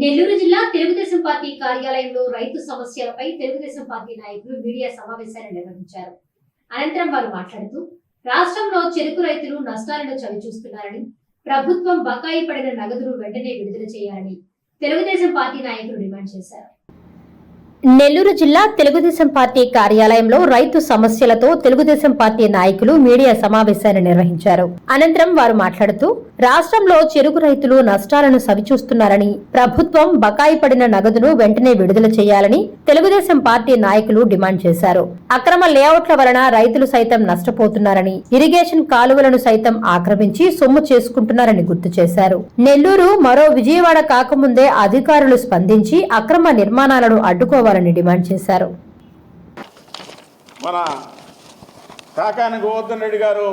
నెల్లూరు జిల్లా తెలుగుదేశం పార్టీ కార్యాలయంలో రైతు సమస్యలపై తెలుగుదేశం పార్టీ నాయకులు మీడియా సమావేశాన్ని నిర్వహించారు. అనంతరం వారు మాట్లాడుతూ రాష్ట్రంలో చెరుకు రైతులు నష్టాలను చవిచూస్తున్నారని ప్రభుత్వం బకాయి పడిన నగదును వెంటనే విడుదల చేయాలని తెలుగుదేశం పార్టీ నాయకులు డిమాండ్ చేశారు. నెల్లూరు జిల్లా తెలుగుదేశం పార్టీ కార్యాలయంలో రైతు సమస్యలతో తెలుగుదేశం పార్టీ నాయకులు మీడియా సమావేశాన్ని నిర్వహించారు. అనంతరం వారు మాట్లాడుతూ రాష్ట్రంలో చెరుకు రైతులు నష్టాలను సవిచూస్తున్నారని ప్రభుత్వం బకాయి పడిన నగదును వెంటనే విడుదల చేయాలని తెలుగుదేశం పార్టీ నాయకులు డిమాండ్ చేశారు. అక్రమ లేఅవుట్ల వలన రైతులు సైతం నష్టపోతున్నారని ఇరిగేషన్ కాలువలను సైతం ఆక్రమించి సొమ్ము చేసుకుంటున్నారని గుర్తు చేశారు. నెల్లూరు మరో విజయవాడ కాకముందే అధికారులు స్పందించి అక్రమ నిర్మాణాలను అడ్డుకోవాలని డిమాండ్ చేశారు. మన కాకాని గోవర్ధన్ రెడ్డి గారు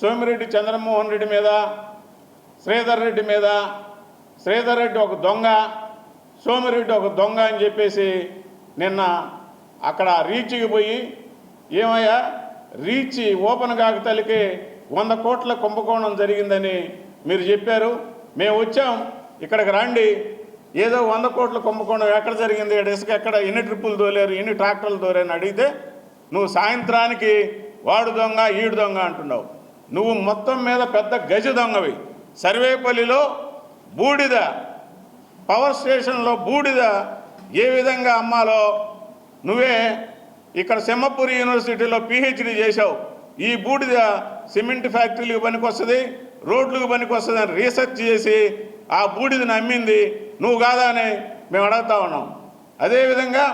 సోమిరెడ్డి చంద్రమోహన్ రెడ్డి మీద శ్రీధర్ రెడ్డి మీద శ్రీధర్ రెడ్డి ఒక దొంగ సోమిరెడ్డి ఒక దొంగ అని చెప్పేసి నిన్న అక్కడ రీచ్కి పోయి ఏమయ్యా రీచ్ ఓపెన్ కాకతలికి వంద కోట్ల కుంభకోణం జరిగిందని మీరు చెప్పారు. మేము వచ్చాం ఇక్కడికి రండి ఏదో వంద కోట్ల కుంభకోణం ఎక్కడ జరిగింది? ఈడ ఇసుక ఎక్కడ? ఎన్ని ట్రిప్పులు తోలేరు? ఎన్ని ట్రాక్టర్లు తోలేరు అడిగితే నువ్వు సాయంత్రానికి వాడు దొంగ ఈడు దొంగ అంటున్నావు. నువ్వు మొత్తం మీద పెద్ద గజ దొంగవి. సర్వేపల్లిలో బూడిద పవర్ స్టేషన్లో బూడిద ఏ విధంగా అమ్మాలో? నువ్వే ఇక్కడ సింహపురి యూనివర్సిటీలో పిహెచ్డి చేశావు. ఈ బూడిద సిమెంట్ ఫ్యాక్టరీలకు పనికొస్తుంది రోడ్లకు పనికొస్తుంది అని రీసెర్చ్ చేసి ఆ బూడిదని అమ్మింది నువ్వు కాదా అని మేము అడుగుతా ఉన్నాం. అదేవిధంగా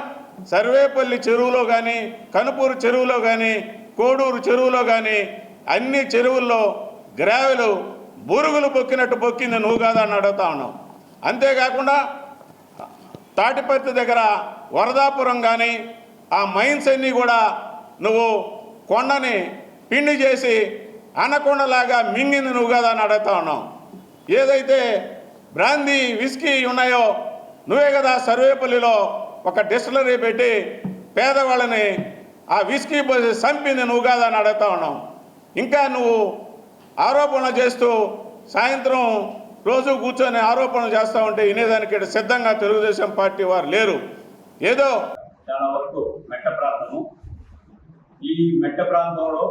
సర్వేపల్లి చెరువులో కానీ కనుపూరు చెరువులో కానీ కోడూరు చెరువులో కానీ అన్ని చెరువుల్లో గ్రావెలు బురుగులు బొక్కినట్టు బొక్కింది నువ్వు కాదా అని అడుగుతా ఉన్నాం. అంతేకాకుండా తాటిపత్తి దగ్గర వరదాపురం కానీ ఆ మైన్స్ అన్నీ కూడా నువ్వు కొండని పిండి చేసి అనకొండలాగా మింగింది నువ్వు కదా అని అడుగుతా ఉన్నావు ఏదైతే బ్రాందీ విస్కీ ఉన్నాయో? నువ్వే కదా సర్వేపల్లిలో ఒక డిస్టిలరీ పెట్టి పేదవాళ్ళని ఆ విస్కీ పోసి చంపింది నువ్వు కాదని అని అడుగుతా ఉన్నావు. ఇంకా నువ్వు ఆరోపణలు చేస్తూ సాయంత్రం రోజు కూర్చొని ఆరోపణలు చేస్తూ ఉంటే వినేదానికి ఇక్కడ సిద్ధంగా తెలుగుదేశం పార్టీ వారు లేరు. ఏదో? చాలా వరకు మెట్ట ప్రాంతము. ఈ మెట్ట ప్రాంతంలో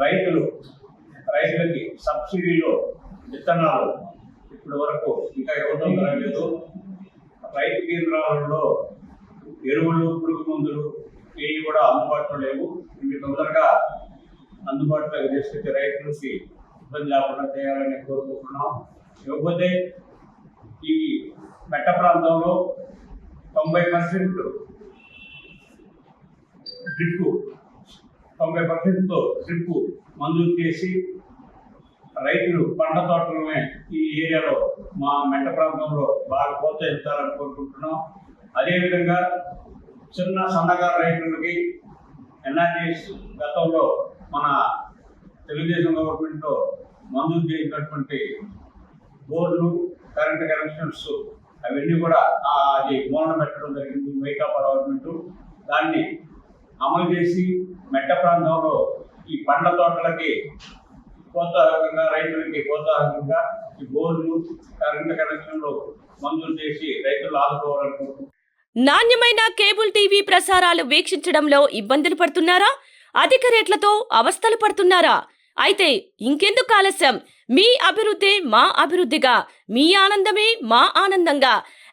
రైతులు రైతులకి సబ్సిడీలో విత్తనాలు ఇప్పటి వరకు ఇంకా ఇవ్వడం జరగలేదు రైతు కేంద్రాలలో ఎరువులు పురుగు మందులు ఏవి కూడా అందుబాటులో లేవు. ఇవి తొందరగా అందుబాటులోకి తీసుకొచ్చి రైతులకి ఇబ్బంది లేకుండా చేయాలని కోరుకుంటున్నాం. ఇవ్వకపోతే ఈ మెట్ట ప్రాంతంలో తొంభై పర్సెంట్ డ్రిప్ తొంభై పర్సెంట్తో డ్రిప్ మంజూరు చేసి రైతులు పంట తోటలనే ఈ ఏరియాలో మా మెట్ట ప్రాంతంలో బాగా ప్రోత్సహించాలని కోరుకుంటున్నాం అదేవిధంగా చిన్న సన్నకారు రైతులకి ఎన్ఆర్జీఎస్ గతంలో మన తెలుగుదేశం గవర్నమెంట్లో మంజూరు చేసినటువంటి బోర్డులు కరెంట్ కనెక్షన్స్ అవన్నీ కూడా అది మూలన పెట్టడం జరిగింది వైకాపా గవర్నమెంట్. దాన్ని అమలు చేసి మెట్ట ప్రాంతంలో ఈ పండ్ల తోటలకి ప్రోత్సాహకంగా రైతులకి ప్రోత్సాహకంగా ఈ బోర్లు కరెంట్ కనెక్షన్లు మంజూరు చేసి రైతులు ఆదుకోవాలని నాణ్యమైన కేబుల్ టీవీ ప్రసారాలు వీక్షించడంలో ఇబ్బందులు పడుతున్నారా? అధిక రేట్లతో అవస్థలు పడుతున్నారా? అయితే ఇంకెందుకు ఆలస్యం? మీ అభివృద్ధి మా అభివృద్ధిగా మీ ఆనందమే మా ఆనందంగా.